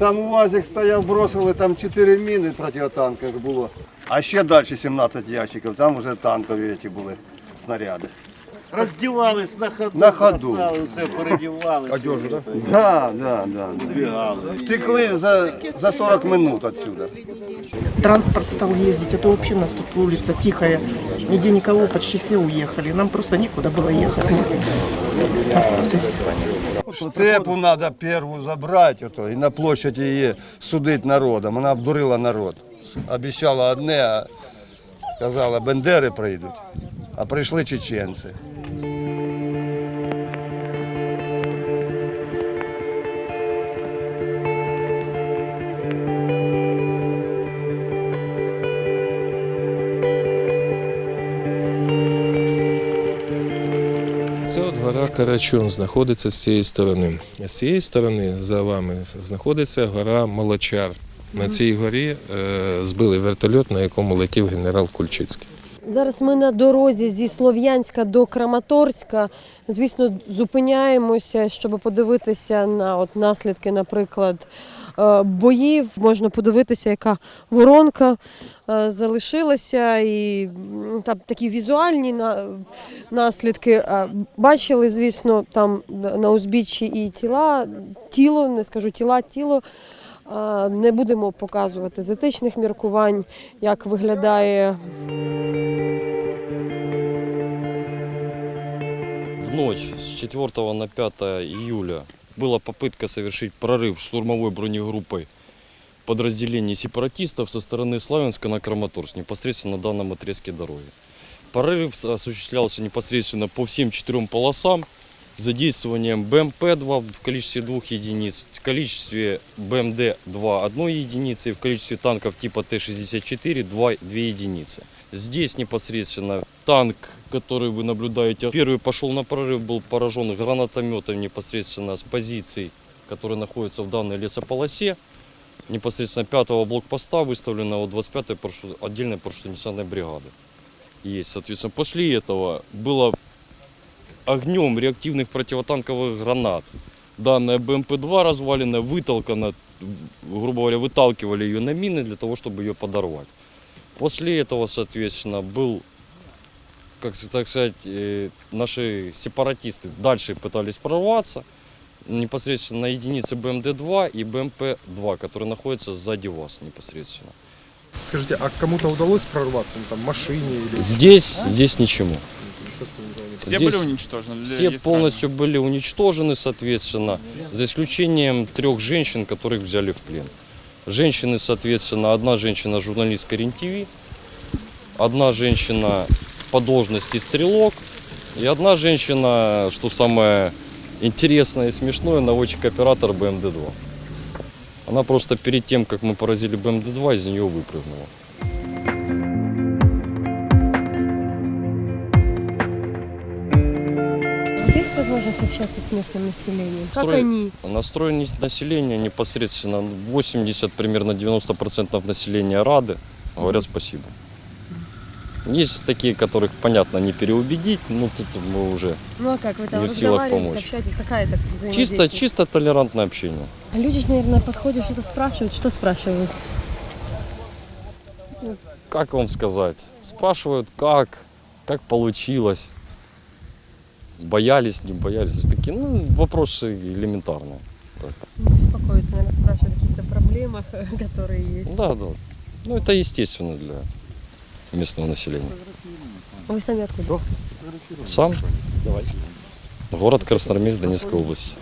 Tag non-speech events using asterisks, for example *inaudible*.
Там УАЗик стояв, бросили, там 4 міни протитанкових було. А ще далі 17 ящиків, там вже танкові ці були снаряди. Роздівались на ходу, На ходу. бросали, все передівалися. Одежу, так? Да, да, да. да. Збігали. Втекли за, за 40 минут отсюда. Транспорт стал ездить, это вообще у нас тут улица тихая, нигде никого, почти все уехали. Нам просто некуда было ехать. Мы остались. Штепу треба перву забрати ото, і на площаді її судити народом. Вона обдурила народ. Обіцяла одне, а казала, бендери прийдуть, а прийшли чеченці. Це от гора Карачун знаходиться з цієї сторони. З цієї сторони за вами знаходиться гора Молочар. На цій горі е, збили вертольот, на якому летів генерал Кульчицький. Зараз ми на дорозі зі Слов'янська до Краматорська. Звісно, зупиняємося, щоб подивитися на от наслідки, наприклад, е, боїв. Можна подивитися, яка воронка е, залишилася, і там такі візуальні наслідки. Е, Бачили, звісно, там на узбіччі і тіла, тіло, не скажу тіла, тіло. Не будемо показувати з етичних міркувань, як виглядає В ночь с 4 на 5 июля была попытка совершить прорыв штурмовой бронегруппой подразделений сепаратистов со стороны Славянска на Краматорск, непосредственно на данном отрезке дороги. Прорыв осуществлялся непосредственно по всем четырем полосам с задействованием БМП-2 в количестве двух единиц, в количестве БМД-2 одной единицы и в количестве танков типа Т-64 2, две единицы. Здесь непосредственно танк, который вы наблюдаете, первый пошел на прорыв, был поражен гранатометом непосредственно с позиций, которые находятся в данной лесополосе. Непосредственно пятого блокпоста выставленного 25-й парашют- отдельной парашютно-десантной бригады. Есть, соответственно, после этого было огнем реактивных противотанковых гранат. Данная БМП-2 развалина вытолкана, грубо говоря, выталкивали ее на мины для того, чтобы ее подорвать. После этого, соответственно, был, как так сказать, э, наши сепаратисты дальше пытались прорваться. Непосредственно на единице БМД-2 и БМП-2, которые находятся сзади вас непосредственно. Скажите, а кому-то удалось прорваться? Ну, там, машине или... Здесь, здесь было? Все Здесь были уничтожены? Все полностью были уничтожены, соответственно, за исключением трех женщин, которых взяли в плен. Женщины, соответственно, одна женщина журналистка РЕН-ТВ, одна женщина по должности стрелок и одна женщина, что самое интересное и смешное, наводчик-оператор БМД-2. Она просто перед тем, как мы поразили БМД-2, из нее выпрыгнула. Есть возможность общаться с местным населением? Как Строй- они? Настроенность населения непосредственно 80, примерно 90% населения рады, говорят спасибо. Есть такие, которых, понятно, не переубедить, но тут мы уже Ну а как вы там Не в силах помочь. общаетесь? Какая это чисто, чисто толерантное общение. Люди же, наверное, подходят, что-то спрашивают. Что спрашивают? Как вам сказать? Спрашивают, как, как получилось. Боялись, не боялись. То есть Такие, ну, вопросы элементарные. Беспокоиться, наверное, спрашивают о каких-то проблемах, *laughs* которые есть. Да, да. Ну, это естественно для местного населения. Вы сами откуда? Сам? Город Красноармейск Донецкой области.